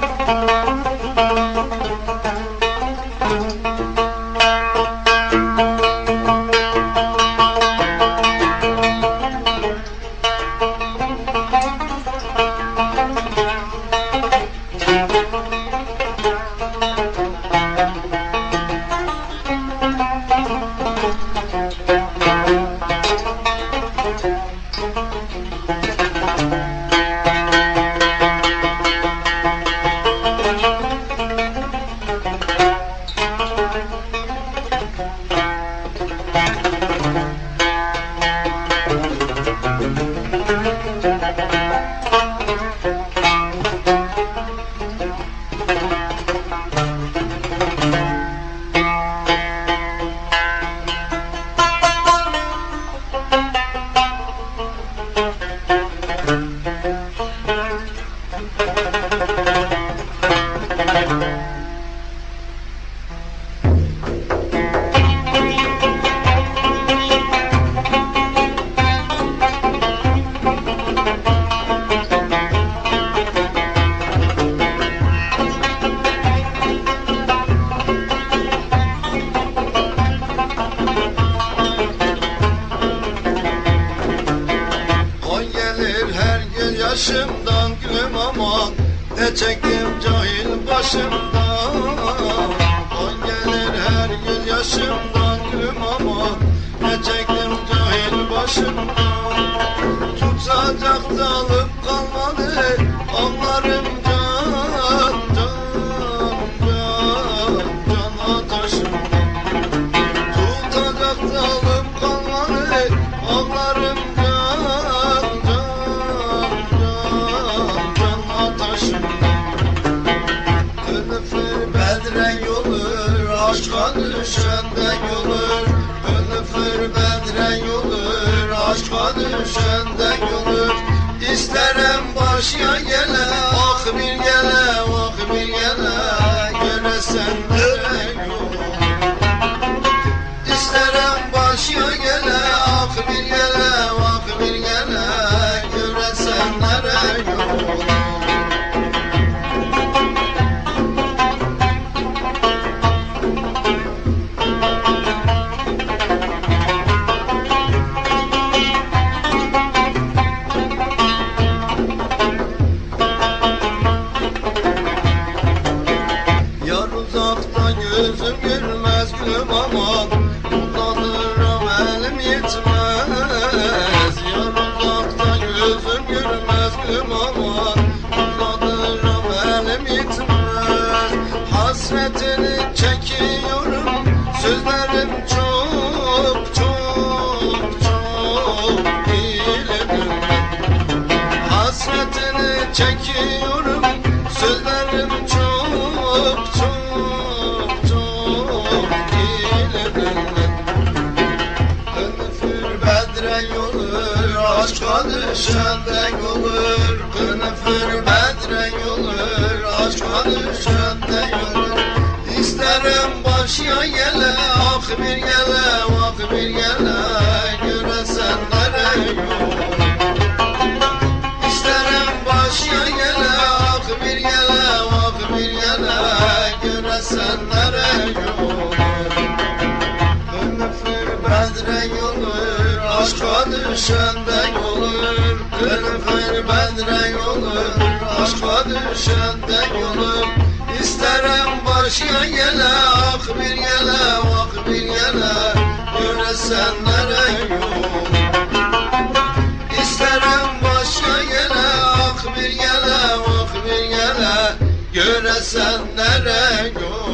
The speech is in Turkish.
Música passion. Bedren olur Aşka düşenden olur Önüfür bedren olur Aşka düşenden olur İsterim başya gele Hasretini çekiyorum. Sözlerim çok çok çok Dilerim Hasretini çekiyorum. Sözlerim çok çok çok dilerim Kınıfır bedren olur Aşka düşenden olur Kınıfır bedren olur Aşka düşenden olur İsterim başya gele Ah bir gele ah bir gele Göresen nereye yol. İsterim başya gele ak bir gele ak bir gele Göresen nere yol. Kınıfır bedren olur Aşka düşenden olur Kınıfır bedren olur Aşka düşenden olur Başya gele ak bir gele ak bir gele Göresen nere yol İsterim başka gele ak bir gele ak bir gele Göresen nere yol